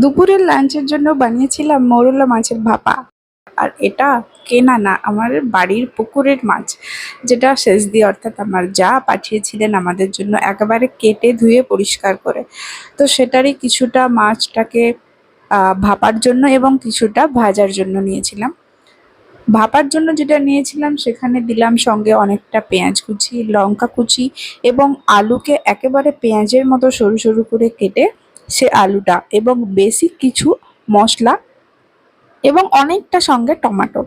দুপুরের লাঞ্চের জন্য বানিয়েছিলাম মৌরলা মাছের ভাপা। আর এটা কেনা না, আমার বাড়ির পুকুরের মাছ, যেটা শেষ দিয়ে অর্থাৎ আমার যা পাঠিয়েছিলেন আমাদের জন্য একেবারে কেটে ধুয়ে পরিষ্কার করে। তো সেটারই কিছুটা মাছটাকে ভাপার জন্য এবং কিছুটা ভাজার জন্য নিয়েছিলাম। ভাপার জন্য যেটা নিয়েছিলাম সেখানে দিলাম সঙ্গে অনেকটা পেঁয়াজ কুচি, লঙ্কা কুচি এবং আলুকে একেবারে পেঁয়াজের মতো সরু সরু করে কেটে সে আলুটা এবং বেসিক কিছু মশলা এবং অনেকটা সঙ্গে টমেটো।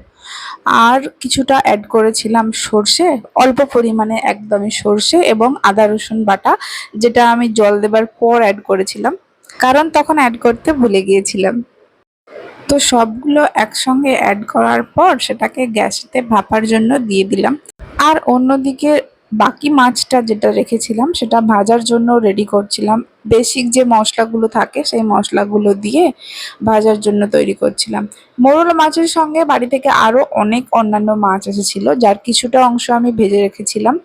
আর কিছুটা অ্যাড করেছিলাম সর্ষে, অল্প পরিমাণে একদমই সর্ষে এবং আদা, রসুন বাটা, যেটা আমি জল দেবার পর অ্যাড করেছিলাম। কারণ তখন অ্যাড করতে ভুলে গিয়েছিলাম। তো সবগুলো একসঙ্গে অ্যাড করার পর সেটাকে গ্যাসেতে ভাপার জন্য দিয়ে দিলাম। আর অন্যদিকে বাকি মাছটা যেটা রেখেছিলাম, সেটা ভাজার জন্য রেডি করছিলাম। বেসিক যে মশলাগুলো থাকে, সেই মশলাগুলো দিয়ে ভাজার জন্য তৈরি করছিলাম। মোরলা মাছের সঙ্গে বাড়ি থেকে আরও অনেক অন্যান্য মাছ এসেছিল, যার কিছুটা অংশ আমি ভেজে রেখেছিলাম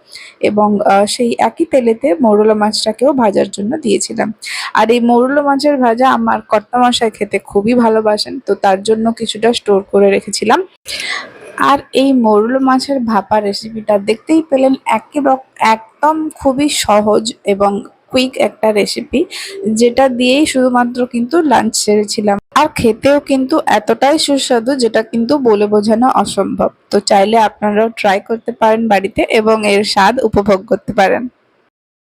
এবং সেই একই তেলেতে মৌরলা মাছটাকেও ভাজার জন্য দিয়েছিলাম। আর এই মৌরলা মাছের ভাজা আমার কর্তামশাই খেতে খুবই ভালোবাসেন, তো তার জন্য কিছুটা স্টোর করে রেখেছিলাম। আর এই মরুল মাছের ভাপা রেসিপিটা দেখতেই পেলেন একদম খুবই সহজ এবং কুইক একটা রেসিপি যেটা দিয়েই শুধুমাত্র কিন্তু লাঞ্চ সেরেছিলাম। আর খেতেও কিন্তু এতটাই সুস্বাদু, যেটা কিন্তু বলে বোঝানো অসম্ভব। তো চাইলে আপনারাও ট্রাই করতে পারেন বাড়িতে এবং এর স্বাদ উপভোগ করতে পারেন।